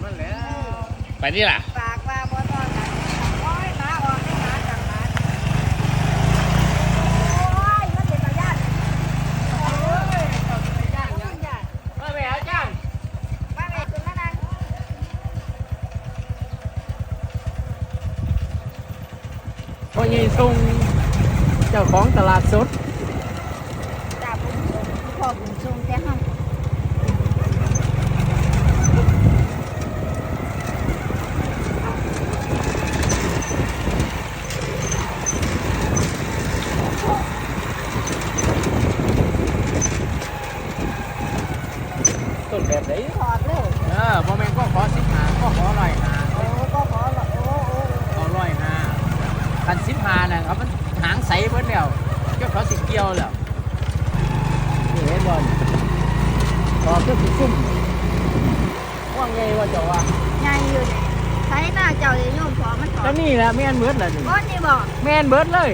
ไปนี่ล่ะ ปากว่าบ่ตอนกันโอ้ยหมาออกให้หมาจังหมาโอ้ยมันเป็นตาญาติโอ้ยตาญาติยังญาติมาไปหาจ้างมาแม่ขึ้นมานั่งพ่อใหญ่ทรงเจ้าของตลาดสด จ่าบุญทรงพ่อบุญทรง แต่ห้องต้นแบบไหนถอดเลยเออพ่อแม่นก็ขอสิบหาก็ขอร้อยหาโอ้ก็ขอละโอ้โอ้ขอร้อยหาคันสิบหาน่ะครับมันหางใสเบิดแล้วเจ้าเขาสิเกี่ยวแล้วนี่เห็นบ่นี่ขอเพื่อสิซุ่มว่าไงว่าเจ้าว่าใหญ่อยู่นี่ใช้หน้าเจ้าเลยโยมพอมันถอก็ดนี่แหละแม่นเบิดแหละนี่ก้อนนี่บอกแม่นเบิดเลย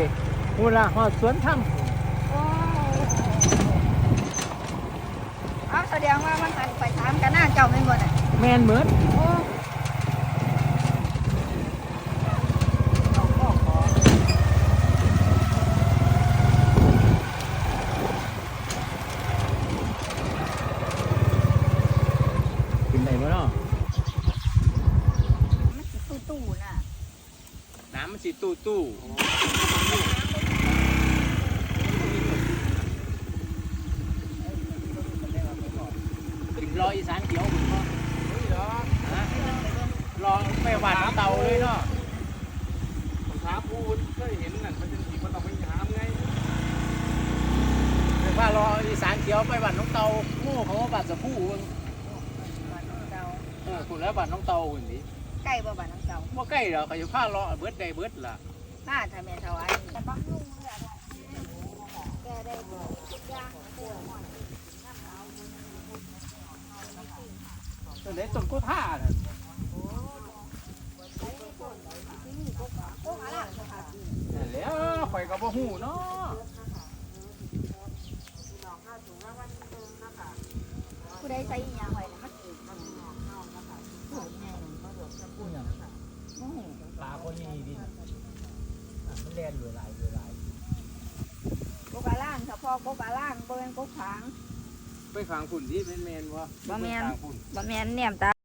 พูดละหอดสวนถ้โเอาแสดงว่ามันหันไปถามกันหน้าเจ้าไม่หมดอะำแม่นเบิดโอ้กินได้บ่เนาะมันสิตู้ตู้ๆน่ะน้ำมันสิตู้ตู้กิ รออีสานเขียวคุณพ่อฮะรอไปหวานเตาเลยเนาะผมถามพูดเคยเห็นนั่นมันจะสีมันต้องไปถามไงถึงว่ารออีสานเขียวไปบ้านน้องเตาโง่เขาว่าบ้านสะพูเบิ่งบ้านน้องเจ้าเออคุณแล้วบ้านน้องเตาคุณดิใกล้บ่บ้านน้องเจ้าว่าใกล้เหรอเขาจะพารอเบิดได้เบิดล่ะป้าทำแม่ถวายแต่บักลุงเนี่ยแกได้บ่ย่างปวดหมอนตัว ไหนต้นกุท่าน่ะโอ้อะไรนั่นแหล้วข่อยก็บ่ฮู้เนาะผู้ใดใส่อีหยังไว้น่ะมันสิพูดไงฮู้หยังโอ้ปลาคนใหญ่ดิอะมันแล่นรวยหลายรวยหลายกกะล่างเฉพาะกกะล่างบ่แม่นกกขาง ไปฟังฝุ่นที่แม่นๆบ่บ่แม่นไปฟังฝุ่น บ่แม่นแหนมตา